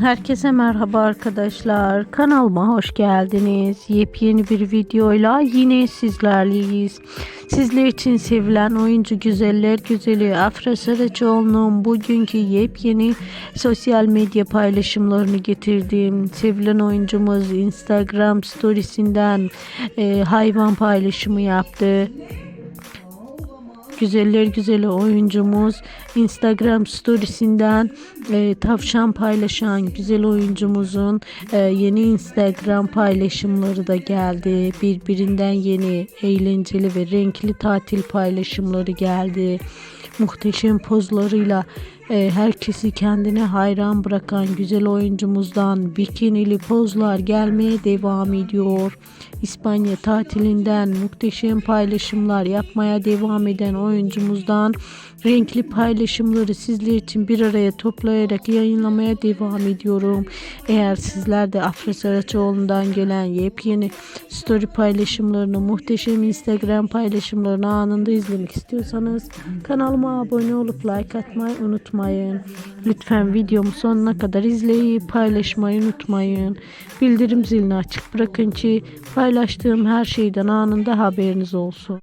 Herkese merhaba arkadaşlar. Kanalıma hoş geldiniz. Yepyeni bir videoyla yine sizlerleyiz. Sizler için sevilen oyuncu güzeller güzeli Afra Saraçoğlu'nun bugünkü yepyeni sosyal medya paylaşımlarını getirdim. Sevilen oyuncumuz Instagram storiesinden e, hayvan paylaşımı yaptı. Güzeller güzeli oyuncumuz Instagram storiesinden e, tavşan paylaşan güzel oyuncumuzun e, yeni Instagram paylaşımları da geldi. Birbirinden yeni eğlenceli ve renkli tatil paylaşımları geldi. Muhteşem pozlarıyla herkesi kendine hayran bırakan güzel oyuncumuzdan bikinili pozlar gelmeye devam ediyor. İspanya tatilinden muhteşem paylaşımlar yapmaya devam eden oyuncumuzdan renkli paylaşımları sizler için bir araya toplayarak yayınlamaya devam ediyorum. Eğer sizler de Afra Saraçoğlu'ndan gelen yepyeni story paylaşımlarını, muhteşem Instagram paylaşımlarını anında izlemek istiyorsanız kanalıma abone olup like atmayı unutmayın. Lütfen videomu sonuna kadar izleyip paylaşmayı unutmayın. Bildirim zilini açık bırakın ki paylaştığım her şeyden anında haberiniz olsun.